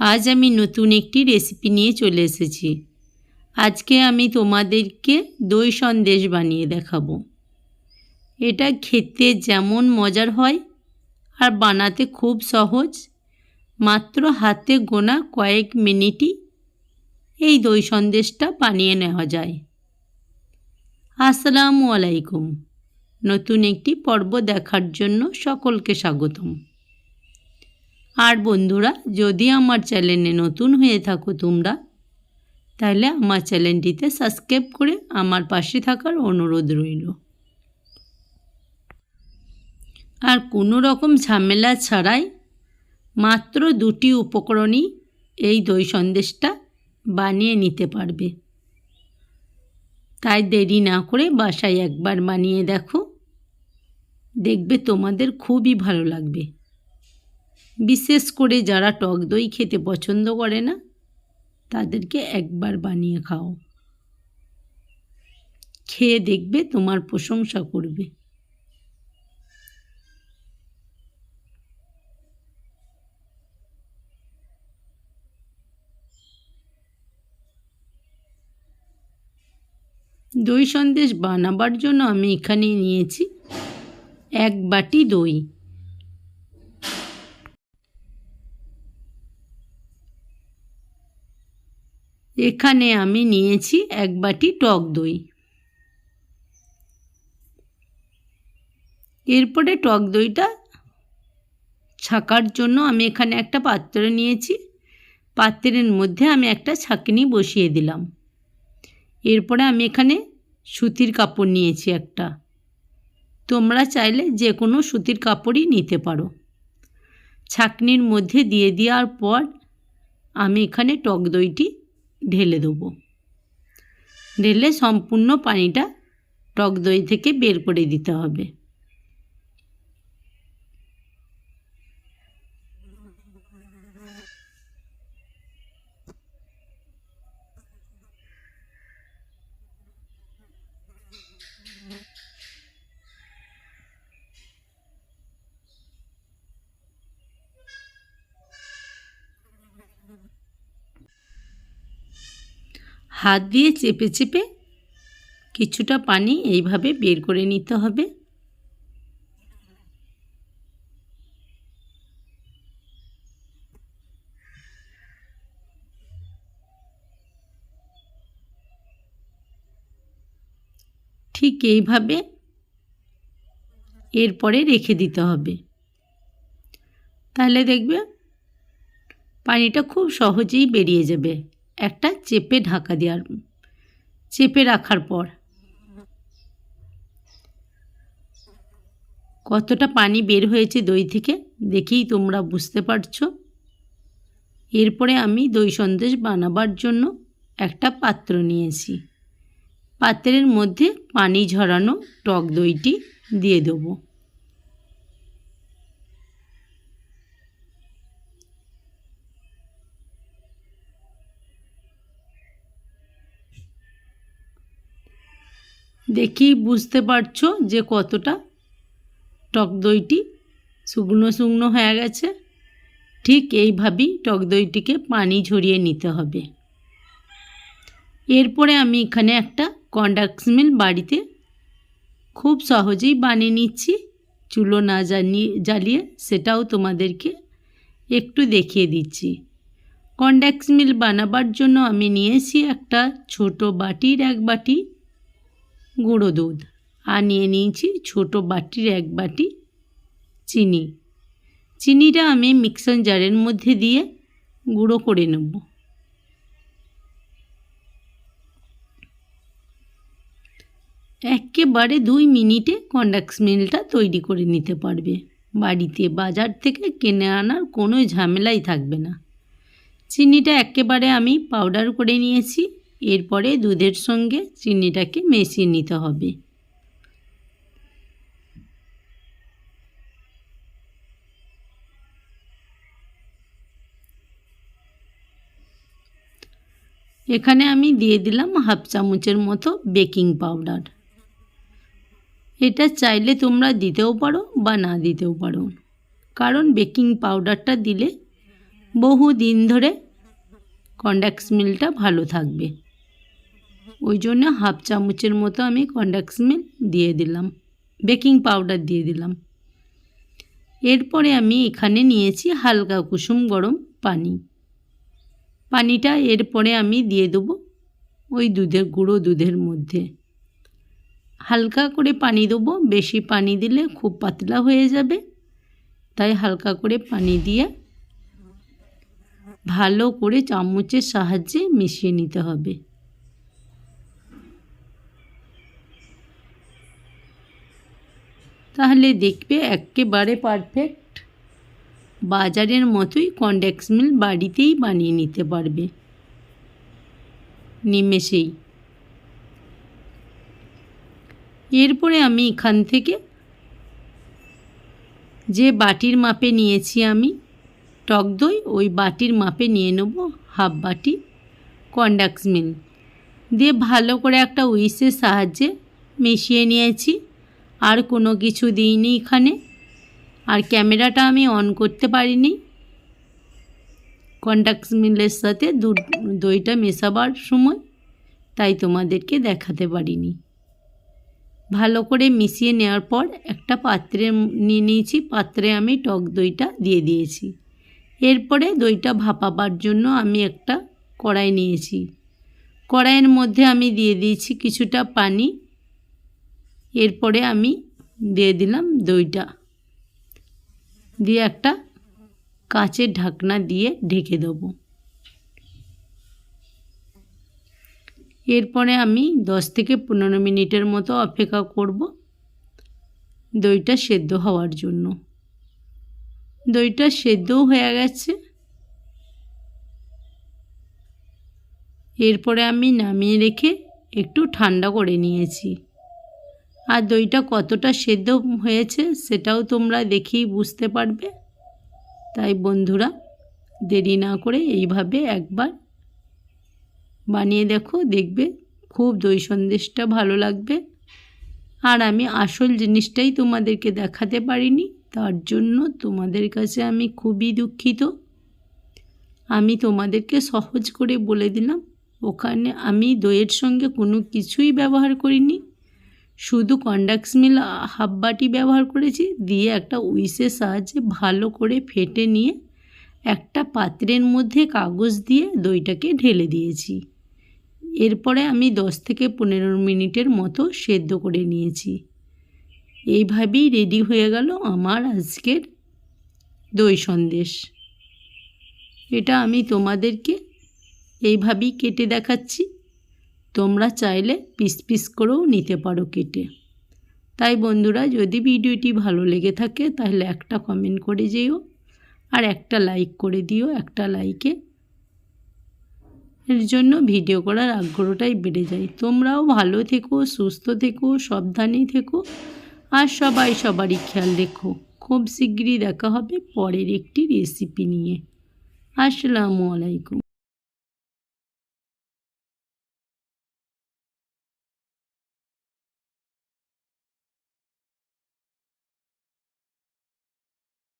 আজ আমি নতুন একটি রেসিপি নিয়ে চলে এসেছি। আজকে আমি তোমাদেরকে দই সন্দেশ বানিয়ে দেখাবো। এটা খেতে যেমন মজার হয় আর বানাতে খুব সহজ, মাত্র হাতে গোনা কয়েক মিনিটই এই দই সন্দেশটা বানিয়ে নেওয়া যায়। আসসালামু আলাইকুম। নতুন একটি পর্ব দেখার জন্য সকলকে স্বাগতম। আর বন্ধুরা, যদি আমার চ্যানেলে নতুন হয়ে থাকো তোমরা, তাহলে আমার চ্যানেলটিতে সাবস্ক্রাইব করে আমার পাশে থাকার অনুরোধ রইল। আর কোনো রকম ঝামেলা ছাড়াই মাত্র দুটি উপকরণই এই দই সন্দেশটা বানিয়ে নিতে পারবে। তাই দেরি না করে বাসায় একবার বানিয়ে দেখো। দেখবে তোমাদের খুবই ভালো লাগবে। বিশেষ করে যারা টক দই খেতে পছন্দ করে না, তাদেরকে একবার বানিয়ে খাও। খেয়ে দেখবে তোমার প্রশংসা করবে। দই সন্দেশ বানাবার জন্য আমি এখানে নিয়েছি এক বাটি দই। এখানে আমি নিয়েছি এক বাটি টক দই। এরপরে টক দইটা ছাকার জন্য আমি এখানে একটা পাত্র নিয়েছি। পাত্রের মধ্যে আমি একটা ছাঁকনি বসিয়ে দিলাম। এরপরে আমি এখানে সুতির কাপড় নিয়েছি একটা। তোমরা চাইলে যে কোনো সুতির কাপড়ই নিতে পারো। ছাঁকনির মধ্যে দিয়ে দেওয়ার পর আমি এখানে টক দইটি ঢেলে দেবো। ঢেলে সম্পূর্ণ পানিটা টক দই থেকে বের করে দিতে হবে। হাত দিয়ে চেপে চেপে কিছুটা পানি এইভাবে বের করে নিতে হবে। ঠিক এইভাবে এরপরে রেখে দিতে হবে। তাহলে দেখবে পানিটা খুব সহজেই বেরিয়ে যাবে। একটা চেপে ঢাকা দেওয়ার, চেপে রাখার পর। কতটা পানি বের হয়েছে দই থেকে দেখেই তোমরা বুঝতে পারছ। এরপরে আমি দই সন্দেশ বানাবার জন্য একটা পাত্র নিয়েছি। পাত্রের মধ্যে পানি ঝরানো টক দইটি দিয়ে দেবো। দেখেই বুঝতে পারছ যে কতটা টক দইটি শুকনো শুকনো হয়ে গেছে। ঠিক এইভাবেই টক দইটিকে পানি ঝরিয়ে নিতে হবে। এরপরে আমি এখানে একটা কন্ডাক্স মিল বাড়িতে খুব সহজেই বানিয়ে নিচ্ছি। চুলো না জানিয়ে জ্বালিয়ে সেটাও তোমাদেরকে একটু দেখিয়ে দিচ্ছি। কন্ডাক্স মিল বানাবার জন্য আমি নিয়েছি একটা ছোট বাটির এক বাটি। গুঁড়ো দুধ। আর নিয়ে নিয়েছি ছোটো বাটির এক বাটি চিনি। চিনিটা আমি মিক্সার জারের মধ্যে দিয়ে গুঁড়ো করে নেব। একেবারে দুই মিনিটে কন্ডাক্স মিলটা তৈরি করে নিতে পারবে। বাড়িতে বাজার থেকে কিনে আনার কোনো ঝামেলাই থাকবে না। চিনিটা একেবারে আমি পাউডার করে নিয়েছি। এরপরে দুধের সঙ্গে চিনিটাকে মিশিয়ে নিতে হবে। এখানে আমি দিয়ে দিলাম হাফ চামচের মতো বেকিং পাউডার। এটা চাইলে তোমরা দিতেও পারো বা না দিতেও পারো। কারণ বেকিং পাউডারটা দিলে বহু দিন ধরে কন্ডাক্স মিলটা ভালো থাকবে। ওই জন্য হাফ চামচের মতো আমি কন্ডাক্স মিল দিয়ে দিলাম, বেকিং পাউডার দিয়ে দিলাম। এরপরে আমি এখানে নিয়েছি হালকা কুসুম গরম পানি। পানিটা এরপরে আমি দিয়ে দেবো ওই দুধের গুঁড়ো দুধের মধ্যে। হালকা করে পানি দেবো, বেশি পানি দিলে খুব পাতলা হয়ে যাবে, তাই হালকা করে পানি দিয়ে ভালো করে চামচের সাহায্যে মিশিয়ে নিতে হবে। তাহলে দেখবে একেবারে পারফেক্ট বাজারের মতোই কন্ডেক্স মিল বাড়িতেই বানিয়ে নিতে পারবে। নিমেষেই। এরপরে আমি এখান থেকে যে বাটির মাপে নিয়েছি আমি, টক দই, ওই বাটির মাপে নিয়ে নেব হাফ বাটি কন্ডাক্স মিল দিয়ে ভালো করে একটা উইসের সাহায্যে মিশিয়ে নিয়েছি। আর কোনো কিছু দিইনি এখানে। আর ক্যামেরাটা আমি অন করতে পারিনি। কন্ডাক্স মিলের সাথে দুধ দইটা মেশাবার সময়, তাই তোমাদেরকে দেখাতে পারিনি। ভালো করে মিশিয়ে নেওয়ার পর একটা পাত্রে নিয়ে নিয়েছি, পাত্রে আমি টক দইটা দিয়ে দিয়েছি। এরপরে দইটা ভাপাবার জন্য আমি একটা কড়াই নিয়েছি। কড়াইয়ের মধ্যে আমি দিয়ে দিয়েছি কিছুটা পানি এরপরে আমি দিয়ে দিলাম দইটা। দিয়ে একটা কাঁচের ঢাকনা দিয়ে ঢেকে দেবো। এরপরে আমি দশ থেকে পনেরো মিনিটের মতো অপেক্ষা করব দইটা সেদ্ধ হওয়ার জন্য। দইটা সেদ্ধও হয়ে গেছে। এরপরে আমি নামিয়ে রেখে একটু ঠান্ডা করে নিয়েছি। আর দইটা কতটা সেদ্ধ হয়েছে সেটাও তোমরা দেখেই বুঝতে পারবে। তাই বন্ধুরা, দেরি না করে এইভাবে একবার বানিয়ে দেখো, দেখবে খুব দই সন্দেশটা ভালো লাগবে। আর আমি আসল জিনিসটাই তোমাদেরকে দেখাতে পারিনি, তার জন্য তোমাদের কাছে আমি খুবই দুঃখিত। আমি তোমাদেরকে সহজ করে বলে দিলাম, ওখানে আমি দইয়ের সঙ্গে কোনো কিছুই ব্যবহার করিনি। শুধু কন্ডাক্স মিল হাফ বাটি ব্যবহার করেছি, দিয়ে একটা উইসের সাহায্যে ভালো করে ফেটে নিয়ে একটা পাত্রের মধ্যে কাগজ দিয়ে দইটাকে ঢেলে দিয়েছি। এরপরে আমি দশ থেকে পনেরো মিনিটের মতো সেদ্ধ করে নিয়েছি। এইভাবেই রেডি হয়ে গেল আমার আজকের দই সন্দেশ। এটা আমি তোমাদেরকে এইভাবেই কেটে দেখাচ্ছি। তোমরা চাইলে পিস পিস করেও নিতে পারো কেটে। তাই বন্ধুরা, যদি ভিডিওটি ভালো লেগে থাকে, তাহলে একটা কমেন্ট করে যেও আর একটা লাইক করে দিও, একটা লাইকে এর জন্য ভিডিও করার আগ্রহটাই বেড়ে যায়। তোমরাও ভালো থেকো, সুস্থ থেকো, সাবধানে থেকো আর সবাই সবারই খেয়াল রেখো। খুব শীঘ্রই দেখা হবে পরের একটি রেসিপি নিয়ে। আসসালামু আলাইকুম।